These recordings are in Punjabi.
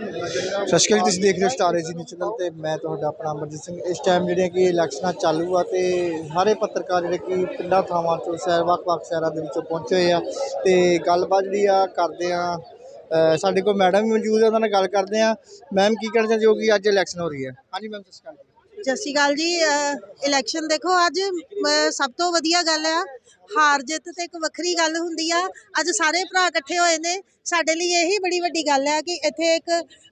ਸਤਿ ਸ਼੍ਰੀ ਅਕਾਲ, ਤੁਸੀਂ ਦੇਖ ਰਹੇ ਹੋ ਸਟਾਰ ਏਜੀ ਨਿਊਜ਼ ਚੈਨਲ ਤੇ ਮੈਂ ਤੁਹਾਡਾ ਆਪਣਾ ਅਮਰਜੀਤ ਸਿੰਘ। ਇਸ ਟਾਈਮ ਜਿਹੜੀਆਂ ਕਿ ਇਲੈਕਸ਼ਨਾਂ ਚਾਲੂ ਆ ਤੇ ਸਾਰੇ ਪੱਤਰਕਾਰ ਜਿਹੜੇ ਕਿ ਪਿੰਡਾਂ, ਥਾਵਾਂ ਤੋਂ ਸ਼ਹਿਰ, ਵੱਖ-ਵੱਖ ਸ਼ਹਿਰਾਂ ਦੇ ਵਿੱਚੋਂ ਪਹੁੰਚੇ ਹੋਏ ਆ ਤੇ ਗੱਲਬਾਤ ਜਿਹੜੀ ਆ ਕਰਦੇ ਆ ਸਾਡੇ ਕੋਲ ਮੈਡਮ ਵੀ ਮੌਜੂਦ ਆ, ਉਹਨਾਂ ਨਾਲ ਗੱਲ ਕਰਦੇ ਆ। ਮੈਮ, ਕੀ ਕਹਿਣਾ ਚਾਹੁੰਦੇ ਹੋ ਕਿ ਅੱਜ ਇਲੈਕਸ਼ਨ ਹੋ ਰਹੀ ਹੈ? ਹਾਂਜੀ ਮੈਮ, ਸਤਿ ਸ਼੍ਰੀ ਅਕਾਲ ਸਤਿ ਸ਼੍ਰੀ ਅਕਾਲ ਜੀ ਇਲੈਕਸ਼ਨ ਦੇਖੋ, ਅੱਜ ਸਭ ਤੋਂ ਵਧੀਆ ਗੱਲ ਆ ਹਾਰ ਜਿੱਤ ਤੇ ਇੱਕ ਵੱਖਰੀ ਗੱਲ ਹੁੰਦੀ ਆ। ਅੱਜ ਸਾਰੇ ਭਰਾ ਇਕੱਠੇ ਹੋਏ ਨੇ। ਸਾਡੇ ਲਈ ਇਹੀ ਬੜੀ ਵੱਡੀ ਗੱਲ ਹੈ ਕਿ ਇੱਥੇ ਇੱਕ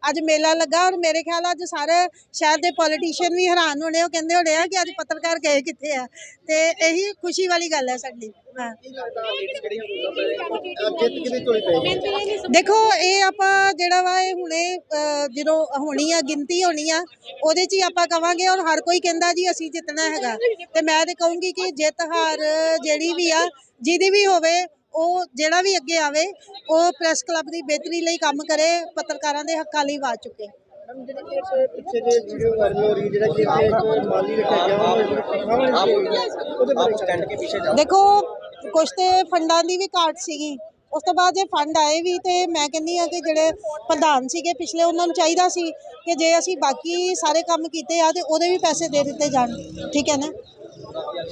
ਅੱਜ ਮੇਲਾ ਲੱਗਾ ਔਰ ਮੇਰੇ ਖਿਆਲ ਅੱਜ ਸਾਰੇ ਸ਼ਹਿਰ ਦੇ ਪੋਲੀਟੀਸ਼ੀਅਨ ਵੀ ਹੈਰਾਨ ਹੋਣੇ। ਉਹ ਕਹਿੰਦੇ ਹੋਣੇ ਆ ਕਿ ਅੱਜ ਪੱਤਰਕਾਰ ਗਏ ਕਿੱਥੇ ਆ। ਤੇ ਇਹੀ ਖੁਸ਼ੀ ਵਾਲੀ ਗੱਲ ਹੈ ਸਾਡੀ। ਹਾਂ। ਕੀ ਲੱਗਦਾ ਲੇਡੀਜ਼ ਕਿਹੜੀਆਂ ਜਿੱਤ ਕਿਹਦੀ ਝੋਲੀ ਪਏਗੀ ਦੇਖੋ ਇਹ ਆਪਾਂ ਜਿਹੜਾ ਵਾ ਇਹ ਹੁਣੇ ਅਹ, ਜਦੋਂ ਹੋਣੀ ਆ ਗਿਣਤੀ ਹੋਣੀ ਆ ਉਹਦੇ 'ਚ ਹੀ ਆਪਾਂ ਕਵਾਂਗੇ ਔਰ ਹਰ ਕੋਈ ਕਹਿੰਦਾ ਜੀ ਅਸੀਂ ਜਿੱਤਣਾ ਹੈਗਾ। ਤੇ ਮੈਂ ਤੇ ਕਹੂੰਗੀ ਕਿ ਜਿੱਤ ਹਾਰ ਜਿਹੜੀ ਵੀ ਆ ਜਿਹਦੀ ਵੀ ਹੋਵੇ ਉਹ ਜਿਹੜਾ ਵੀ ਅੱਗੇ ਆਵੇ ਉਹ ਪ੍ਰੈਸ ਕਲੱਬ ਦੀ ਬਿਹਤਰੀ ਲਈ ਕੰਮ ਕਰੇ ਪੱਤਰਕਾਰਾਂ ਦੇ ਹੱਕਾਂ ਲਈ ਆਵਾਜ਼ ਚੁੱਕੇ। ਮੈਮ ਜਿਹੜੀ ਕਿ ਇੱਕ ਪਿੱਛੇ ਜੇ ਵੀਡੀਓ ਵਾਇਰਲ ਹੋ ਰਹੀ ਹੈ ਜਿਹੜਾ ਕਿ ਇੱਥੇ ਇੱਕ ਮਾਲੀ ਰੱਖਿਆ ਗਿਆ ਉਹਨਾਂ ਨੂੰ ਉਹਦੇ ਬਾਰੇ ਸਟੈਂਡ ਕੇ ਪਿੱਛੇ ਜਾ ਦੇਖੋ ਕੁਛ ਤੇ ਫੰਡਾਂ ਦੀ ਵੀ ਘਾਟ ਸੀਗੀ। ਉਸ ਤੋਂ ਬਾਅਦ ਜੇ ਫੰਡ ਆਏ ਵੀ ਤੇ ਮੈਂ ਕਹਿੰਦੀ ਆ ਕਿ ਜਿਹੜੇ ਪ੍ਰਧਾਨ ਸੀਗੇ ਪਿਛਲੇ ਉਹਨਾਂ ਨੂੰ ਚਾਹੀਦਾ ਸੀ ਕਿ ਜੇ ਅਸੀਂ ਬਾਕੀ ਸਾਰੇ ਕੰਮ ਕੀਤੇ ਆ ਤੇ ਉਹਦੇ ਵੀ ਪੈਸੇ ਦੇ ਦਿੱਤੇ ਜਾਣ। ਠੀਕ ਹੈ ਨਾ?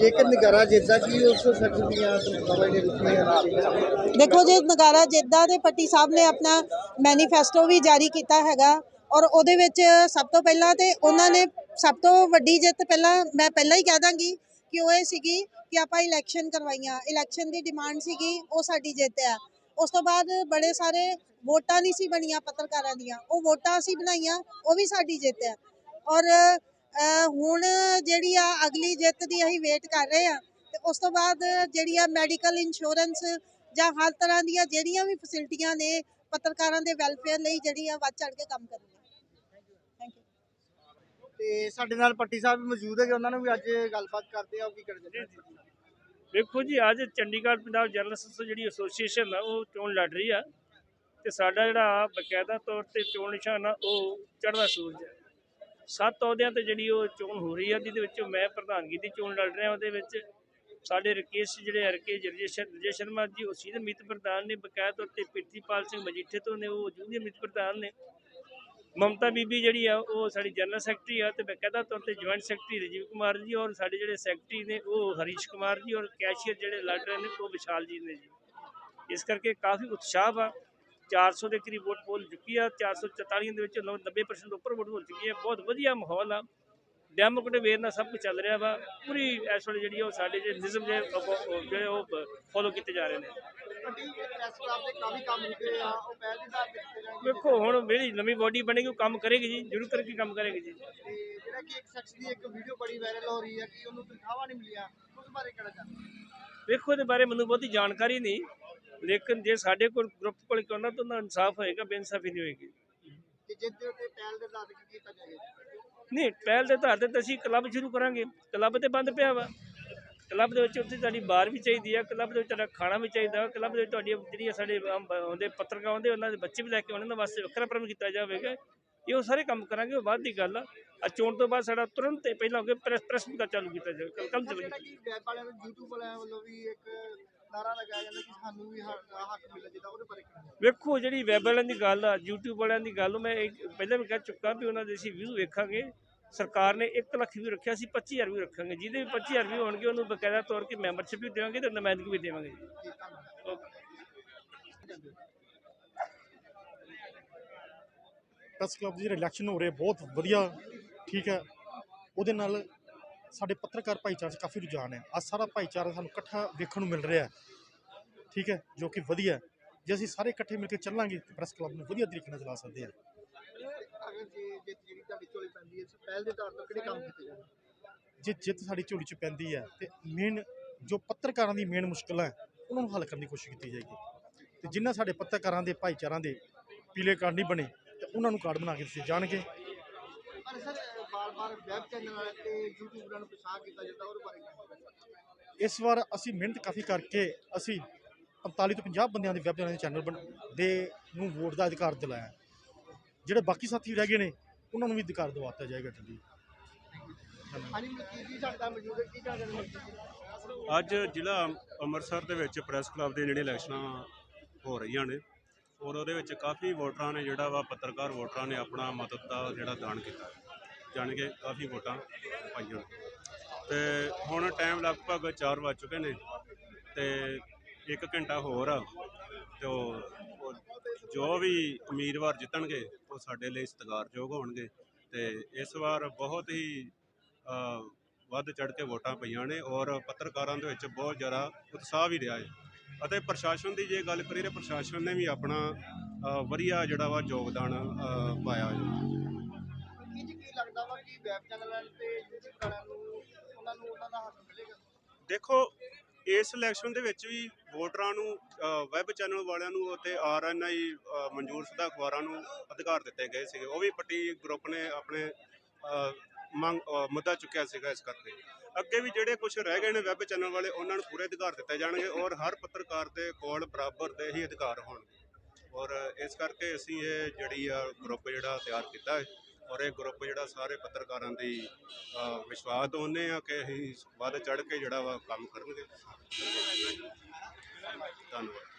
ਜੇਕਰ ਨਿਗਰਾ ਜਿੱਦਾਂ ਕਿ ਉਸ ਸਖਤ ਦੀਆਂ ਸੰਸਥਾਵਾਂ ਜਿਹੜੇ ਰੁਕੀਆਂ ਦੇਖੋ ਜੇ ਨਗਾਰਾ ਜਿੱਦਾਂ ਦੇ ਪੱਟੀ ਸਾਹਿਬ ਨੇ ਆਪਣਾ ਮੈਨੀਫੈਸਟੋ ਵੀ ਜਾਰੀ ਕੀਤਾ ਹੈਗਾ ਔਰ ਉਹਦੇ ਵਿੱਚ ਸਭ ਤੋਂ ਪਹਿਲਾਂ ਤੇ ਉਹਨਾਂ ਨੇ ਸਭ ਤੋਂ ਵੱਡੀ ਜਿੱਤ ਪਹਿਲਾਂ ਮੈਂ ਪਹਿਲਾਂ ਹੀ ਕਹਿ ਦਾਂਗੀ ਕਿ ਉਹ ਇਹ ਸੀਗੀ ਕਿ ਆਪਾਂ ਇਲੈਕਸ਼ਨ ਕਰਵਾਈਆਂ ਇਲੈਕਸ਼ਨ ਦੀ ਡਿਮਾਂਡ ਸੀਗੀ, ਉਹ ਸਾਡੀ ਜਿੱਤ ਆ। ਉਸ ਤੋਂ ਬਾਅਦ ਬੜੇ ਸਾਰੇ ਵੋਟਾਂ ਨਹੀਂ ਸੀ ਬਣੀਆਂ ਪੱਤਰਕਾਰਾਂ ਦੀਆਂ, ਉਹ ਵੋਟਾਂ ਅਸੀਂ ਬਣਾਈਆਂ, ਉਹ ਵੀ ਸਾਡੀ ਜਿੱਤ ਆ। ਔਰ ਹੁਣ ਜਿਹੜੀ ਆ ਅਗਲੀ ਜਿੱਤ ਦੀ ਅਸੀਂ ਵੇਟ ਕਰ ਰਹੇ ਆ, ਤੇ ਉਸ ਤੋਂ ਬਾਅਦ ਜਿਹੜੀ ਆ ਮੈਡੀਕਲ ਇੰਸ਼ੋਰੈਂਸ ਜਾਂ ਹਰ ਤਰ੍ਹਾਂ ਦੀਆਂ ਜਿਹੜੀਆਂ ਵੀ ਫੈਸਿਲਿਟੀਆਂ ਨੇ ਪੱਤਰਕਾਰਾਂ ਦੇ ਵੈਲਫੇਅਰ ਲਈ ਜਿਹੜੀ ਆ ਵੱਧ ਚੜ ਕੇ ਕੰਮ ਕਰਨਗੇ ਤੇ ਸਾਡੇ ਨਾਲ ਪੱਟੀ ਸਾਹਿਬ ਵੀ ਮੌਜੂਦ ਹੈਗੇ, ਉਹਨਾਂ ਨੂੰ ਵੀ ਅੱਜ ਗੱਲਬਾਤ ਕਰਦੇ ਆ ਉਹ ਕੀ ਕਰਦੇ ਵੇਖੋ ਜੀ, ਅੱਜ ਚੰਡੀਗੜ੍ਹ ਪੰਜਾਬ ਜਰਨਲਿਸਟ ਜਿਹੜੀ ਐਸੋਸੀਏਸ਼ਨ ਆ, ਉਹ ਚੋਣ ਲੜ ਰਹੀ ਆ ਤੇ ਸਾਡਾ ਜਿਹੜਾ ਬਕਾਇਦਾ ਤੌਰ ਤੇ ਚੋਣ ਨਿਸ਼ਾਨ ਆ, ਉਹ ਚੜ੍ਹਦਾ ਸੂਰਜ ਹੈ ਸੱਤ ਅਹੁਦਿਆਂ ਤੇ ਜਿਹੜੀ ਉਹ ਚੋਣ ਹੋ ਰਹੀ ਆ, ਜਿਹਦੇ ਵਿੱਚ ਮੈਂ ਪ੍ਰਧਾਨਗੀ ਦੀ ਚੋਣ ਲੜ ਰਿਹਾ, ਉਹਦੇ ਵਿੱਚ ਸਾਡੇ ਰਕੇਸ਼ ਜਿਹੜੇ ਹਰਕੇ ਜਰਜੇ ਸ਼ਰਮਾ ਜੀ, ਉਹ ਸੀਨੀਅਰ ਮੀਤ ਪ੍ਰਧਾਨ ਨੇ, ਬਕਾਇਦਾ ਤੌਰ ਤੇ ਪ੍ਰਿਥੀਪਾਲ ਸਿੰਘ ਮਜੀਠੇ ਤੋਂ ਨੇ, ਉਹ ਜੂਨੀਅਰ ਮੀਤ ਪ੍ਰਧਾਨ ਨੇ। ਮਮਤਾ ਬੀਬੀ ਜਿਹੜੀ ਆ, ਉਹ ਸਾਡੀ ਜਨਰਲ ਸੈਕਟਰੀ ਆ ਤੇ ਬਕਾਇਦਾ ਤੌਰ ਤੇ ਜੁਆਇੰਟ ਸੈਕਟਰੀ ਰਾਜੀਵ ਕੁਮਾਰ ਜੀ ਔਰ ਸਾਡੇ ਜਿਹੜੇ ਸੈਕਟਰੀ ਨੇ, ਉਹ ਹਰੀਸ਼ ਕੁਮਾਰ ਜੀ ਔਰ ਕੈਸ਼ੀਅਰ ਜਿਹੜੇ ਲੜ ਰਹੇ ਨੇ, ਉਹ ਵਿਸ਼ਾਲ ਜੀ ਨੇ ਜੀ। ਇਸ ਕਰਕੇ ਕਾਫੀ ਉਤਸ਼ਾਹ ਵਾ। 400 ਦੇ ਕਰੀਬ ਵੋਟ ਪੋਲ ਚੁੱਕੀ ਆ 444 ਦੇ ਵਿੱਚ 90% ਉੱਪਰ ਵੋਟ ਹੋ ਚੁੱਕੀ ਹੈ ਬਹੁਤ ਵਧੀਆ ਮਾਹੌਲ ਆ। ਡੈਮੋਕ੍ਰੇਟਿਕ ਵੇਰ ਨਾਲ ਸਭ ਕੁਝ ਚੱਲ ਰਿਹਾ ਵਾ। ਪੂਰੀ ਇਸ ਵੇਲੇ ਜਿਹੜੀ ਆ ਉਹ ਸਾਡੇ ਜਿਹੜੇ ਨਿਯਮ ਦੇ ਜਿਹੜੇ ਉਹ ਫੋਲੋ ਕੀਤੇ ਜਾ ਰਹੇ ਨੇ। ਪੱਟੀ ਪ੍ਰੈਸ ਕਲੱਬ ਦੇ ਕਾਫੀ ਕੰਮ ਕੀਤੇ ਆ ਉਹ ਪਹਿਲ ਦੇ ਆਧਾਰ ਤੇ ਕੀਤੇ ਜਾਣਗੇ ਵੇਖੋ ਹੁਣ ਜਿਹੜੀ ਨਵੀਂ ਬੋਡੀ ਬਣੇਗੀ ਉਹ ਕੰਮ ਕਰੇਗੀ ਜੀ ਜ਼ਰੂਰ ਕਰਕੇ ਕੰਮ ਕਰੇਗੀ ਜੀ। ਤੇ ਜਿਹੜਾ ਕਿ ਇੱਕ ਸ਼ਖਸ ਦੀ ਇੱਕ ਵੀਡੀਓ ਬੜੀ ਵਾਇਰਲ ਹੋ ਰਹੀ ਹੈ ਕਿ ਉਹਨੂੰ ਤਨਖਾਹਾਂ ਨਹੀਂ ਮਿਲੀਆਂ ਉਸ ਬਾਰੇ ਕਿਹੜਾ ਚਾਹੁੰਦੇ ਵੇਖੋ ਇਹਦੇ ਬਾਰੇ ਮੈਨੂੰ ਬਹੁਤੀ ਜਾਣਕਾਰੀ ਨਹੀਂ ਲੇਕਿਨ ਜੇ ਸਾਡੇ ਕੋਲ ਗਰੁੱਪ ਕੋਲ ਉਹਨਾਂ ਤੋਂ ਇਨਸਾਫ ਹੋਏਗਾ ਬੇਇਨਸਾਫੀ ਨਹੀਂ ਹੋਏਗੀ। ਕਿ ਜਿੱਦੇ ਉੱਤੇ ਪਹਿਲ ਦੇ ਆਧਾਰ ਤੇ ਕੀ ਕੀਤਾ ਜਾਏਗਾ। ਨਹੀਂ ਪਹਿਲ ਦੇ ਆਧਾਰ ਤੇ ਤਾਂ ਅਸੀਂ ਕਲੱਬ ਸ਼ੁਰੂ ਕਰਾਂਗੇ ਕਲੱਬ ਤੇ ਬੰਦ ਪਿਆ ਵਾ। ਕਲੱਬ ਦੇ ਵਿੱਚ ਉੱਥੇ ਤੁਹਾਡੀ ਬਾਰ ਵੀ ਚਾਹੀਦੀ ਆ ਕਲੱਬ ਦੇ ਵਿੱਚ ਤੁਹਾਡਾ ਖਾਣਾ ਵੀ ਚਾਹੀਦਾ ਕਲੱਬ ਦੇ ਵਿੱਚ ਤੁਹਾਡੀਆਂ ਜਿਹੜੀਆਂ ਸਾਡੇ ਆਉਂਦੇ ਪੱਤਰਕਾਰ ਆਉਂਦੇ ਉਹਨਾਂ ਦੇ ਬੱਚੇ ਵੀ ਲੈ ਕੇ ਆਉਣੇ ਉਹਨਾਂ ਵਾਸਤੇ ਵੱਖਰਾ ਪ੍ਰਬੰਧ ਕੀਤਾ ਜਾਵੇਗਾ। ਇਹ ਉਹ ਸਾਰੇ ਕੰਮ ਕਰਾਂਗੇ ਬਾਅਦ ਦੀ ਗੱਲ ਆ। ਆ ਚੋਣ ਤੋਂ ਬਾਅਦ ਸਾਡਾ ਤੁਰੰਤ ਤੇ ਪਹਿਲਾਂ ਹੋ ਪ੍ਰੈਸ ਪ੍ਰੈਸ ਦਾ ਚਾਲੂ ਕੀਤਾ ਜਾਵੇਗਾ ਕੱਲ ਚੱਲ ਜਿਹੜਾ ਕਿ ਵੈਬ ਵਾਲਿਆਂ ਨੂੰ YouTube ਵਾਲਿਆਂ ਵੱਲੋਂ ਵੀ ਇੱਕ ਨਾਰਾ ਲਗਾਇਆ ਜਾਂਦਾ ਕਿ ਸਾਨੂੰ ਵੀ ਹੱਕ ਹੱਕ ਮਿਲਣਾ ਚਾਹੀਦਾ ਉਹਦੇ ਬਾਰੇ ਕੀ ਕਹਿਣਾ? ਵੇਖੋ ਜਿਹੜੀ ਵੈਬ ਵਾਲਿਆਂ ਦੀ ਗੱਲ ਆ YouTube ਵਾਲਿਆਂ ਦੀ ਗੱਲ ਮੈਂ ਪਹਿਲਾਂ ਵੀ ਕਹਿ ਚੁੱਕਾ ਵੀ ਉਹਨਾਂ ਦੇ ਅਸੀਂ ਵਿਊ ਵੇਖਾਂਗੇ। ਸਰਕਾਰ ਨੇ 1 ਲੱਖ ਵੀ ਰੱਖਿਆ ਸੀ 25000 ਵੀ ਰੱਖਾਂਗੇ। ਜਿਹਦੇ ਵੀ 25000 ਵੀ ਹੋਣਗੇ, ਉਹਨੂੰ ਬਕਾਇਦਾ ਤੌਰ ਤੇ ਮੈਂਬਰਸ਼ਿਪ ਵੀ ਦੇਵਾਂਗੇ ਤੇ ਨੁਮਾਇੰਦਗੀ ਵੀ ਦੇਵਾਂਗੇ ਪ੍ਰੈਸ ਕਲੱਬ ਦੇ ਜਿਹੜੇ ਇਲੈਕਸ਼ਨ ਹੋ ਰਹੇ, ਬਹੁਤ ਵਧੀਆ, ਠੀਕ ਹੈ। ਉਹਦੇ ਨਾਲ ਸਾਡੇ ਪੱਤਰਕਾਰ ਭਾਈਚਾਰੇ 'ਚ ਕਾਫੀ ਰੁਝਾਨ ਹੈ। ਅੱਜ ਸਾਰਾ ਭਾਈਚਾਰਾ ਸਾਨੂੰ ਇਕੱਠਾ ਵੇਖਣ ਨੂੰ ਮਿਲ ਰਿਹਾ ਹੈ, ਠੀਕ ਹੈ, ਜੋ ਕਿ ਵਧੀਆ ਜੇ ਅਸੀਂ ਸਾਰੇ ਇਕੱਠੇ ਮਿਲ ਕੇ ਚੱਲਾਂਗੇ ਤਾਂ ਪ੍ਰੈਸ ਕਲੱਬ ਨੂੰ ਵਧੀਆ ਤਰੀਕੇ ਨਾਲ ਚਲਾ ਸਕਦੇ ਹਾਂ। ਅਗਰ ਜੇ ਜਿੱਤ ਜਿਹੜੀ ਤੁਹਾਡੀ ਝੋਲੀ ਪੈਂਦੀ ਹੈ ਇਸ ਪਹਿਲ ਦੇ ਆਧਾਰ ਤੇ ਕਿਹੜੇ ਕੰਮ ਕੀਤੇ ਜਾਣ? ਜੇ ਜਿੱਤ ਸਾਡੀ ਝੋਲੀ 'ਚ ਪੈਂਦੀ ਹੈ ਤੇ ਮੇਨ ਜੋ ਪੱਤਰਕਾਰਾਂ ਦੀ ਮੇਨ ਮੁਸ਼ਕਲਾਂ ਹੈ ਉਹਨਾਂ ਨੂੰ ਹੱਲ ਕਰਨ ਦੀ ਕੋਸ਼ਿਸ਼ ਕੀਤੀ ਜਾਏਗੀ। ਤੇ ਜਿਨ੍ਹਾਂ ਸਾਡੇ ਪੱਤਰਕਾਰਾਂ ਦੇ ਭਾਈਚਾਰਾਂ ਦੇ ਪੀਲੇ ਕਾਰਡ ਨਹੀਂ ਬਣੇ ਤੇ ਉਹਨਾਂ ਨੂੰ ਕਾਰਡ ਬਣਾ ਕੇ ਦਿੱਤੇ ਜਾਣਗੇ। ਪਰ ਸਰ ਬਾਰ-ਬਾਰ ਵੈਬ ਚੈਨਲ ਤੇ YouTube ਵਾਲਿਆਂ ਨੂੰ ਪਛਾਣ ਕੀਤਾ ਜਾਂਦਾ ਉਹਦੇ ਬਾਰੇ ਕੀ ਕਹਿਣਾ? ਇਸ ਵਾਰ ਅਸੀਂ ਮਿਹਨਤ ਕਾਫੀ ਕਰਕੇ ਅਸੀਂ 45 ਤੋਂ 50 ਬੰਦਿਆਂ ਦੇ ਵੈਬ ਚੈਨਲ ਦੇ ਨੂੰ ਵੋਟ ਦਾ ਅਧਿਕਾਰ ਦਿਲਾਇਆ। ਜਿਹੜੇ ਬਾਕੀ ਸਾਥੀ ਰਹਿ ਗਏ ਨੇ ਉਹਨਾਂ ਨੂੰ ਵੀ ਅਧਿਕਾਰ ਦਿਵਾਤਾ ਜਾਏਗਾ ਜੀ। ਅੱਜ ਜ਼ਿਲ੍ਹਾ ਅੰਮ੍ਰਿਤਸਰ ਦੇ ਵਿੱਚ ਪ੍ਰੈਸ ਕਲੱਬ ਦੇ ਜਿਹੜੇ ਇਲੈਕਸ਼ਨਾਂ ਹੋ ਰਹੀਆਂ ਨੇ ਔਰ ਉਹਦੇ ਵਿੱਚ ਕਾਫੀ ਵੋਟਰਾਂ ਨੇ ਜਿਹੜਾ ਵਾ ਪੱਤਰਕਾਰ ਵੋਟਰਾਂ ਨੇ ਆਪਣਾ ਮਦਦ ਦਾ ਜਿਹੜਾ ਦਾਨ ਕੀਤਾ। ਜਾਣੀ ਕਿ ਕਾਫੀ ਵੋਟਾਂ ਪਾਈਆਂ ਤੇ ਹੁਣ ਟਾਈਮ ਲਗਭਗ 4 ਵੱਜ ਚੁੱਕੇ ਨੇ ਤੇ 1 ਘੰਟਾ ਹੋਰ ਆ ਤੇ ਉਹ- ਜੋ ਵੀ ਉਮੀਦਵਾਰ ਜਿੱਤਣਗੇ ਉਹ ਸਾਡੇ ਲਈ ਸਤਿਕਾਰਯੋਗ ਹੋਣਗੇ। ਤੇ ਇਸ ਵਾਰ ਬਹੁਤ ਹੀ ਵੱਧ ਚੜ ਕੇ ਵੋਟਾਂ ਪਈਆਂ ਨੇ ਔਰ ਪੱਤਰਕਾਰਾਂ ਦੇ ਵਿੱਚ ਬਹੁਤ ਜ਼ਿਆਦਾ ਉਤਸ਼ਾਹ ਵੀ ਰਿਹਾ ਹੈ। ਅਤੇ ਪ੍ਰਸ਼ਾਸਨ ਦੀ ਜੇ ਗੱਲ ਕਰੀਏ ਤਾਂ ਪ੍ਰਸ਼ਾਸਨ ਨੇ ਵੀ ਆਪਣਾ ਵਧੀਆ ਜਿਹੜਾ ਵਾ ਯੋਗਦਾਨ ਪਾਇਆ ਹੈ। ਕੀ ਜੀ ਕੀ ਲੱਗਦਾ ਵਾ ਕਿ ਵੈਬ ਚੈਨਲਾਂ ਤੇ YouTube ਵਾਲਿਆਂ ਨੂੰ ਉਹਨਾਂ ਨੂੰ ਉਹਨਾਂ ਦਾ ਹੱਕ ਮਿਲੇਗਾ? ਦੇਖੋ ਇਸ ਇਲੈਕਸ਼ਨ ਦੇ ਵਿੱਚ ਵੀ ਵੋਟਰਾਂ ਨੂੰ ਵੈਬ ਚੈਨਲ ਵਾਲਿਆਂ ਨੂੰ ਅਤੇ ਆਰਐਨਆਈ ਮਨਜ਼ੂਰ ਸ਼ੁਦਾ ਅਖਬਾਰਾਂ ਨੂੰ ਅਧਿਕਾਰ ਦਿੱਤੇ ਗਏ ਸੀਗੇ। ਉਹ ਵੀ ਪੱਟੀ ਗਰੁੱਪ ਨੇ ਆਪਣੇ ਮੰਗ ਮੁੱਦਾ ਚੁੱਕਿਆ ਸੀਗਾ ਇਸ ਕਰਕੇ। ਅੱਗੇ ਵੀ ਜਿਹੜੇ ਕੁਝ ਰਹਿ ਗਏ ਨੇ ਵੈਬ ਚੈਨਲ ਵਾਲੇ, ਉਹਨਾਂ ਨੂੰ ਪੂਰੇ ਅਧਿਕਾਰ ਦਿੱਤੇ ਜਾਣਗੇ ਔਰ ਹਰ ਪੱਤਰਕਾਰ ਦੇ ਕੋਲ ਬਰਾਬਰ ਦੇ ਹੀ ਅਧਿਕਾਰ ਹੋਣਗੇ। ਔਰ ਇਸ ਕਰਕੇ ਅਸੀਂ ਇਹ ਜਿਹੜੀ ਆ ਗਰੁੱਪ ਜਿਹੜਾ ਤਿਆਰ ਕੀਤਾ ਹੈ ਔਰ ਇਹ ਗਰੁੱਪ ਜਿਹੜਾ ਸਾਰੇ ਪੱਤਰਕਾਰਾਂ ਦੀ ਵਿਸ਼ਵਾਸ ਦਵਾਉਂਦੇ ਆ ਕਿ ਅਸੀਂ ਵੱਧ ਚੜ ਕੇ ਜਿਹੜਾ ਵਾ ਕੰਮ ਕਰਨਗੇ। ਧੰਨਵਾਦ।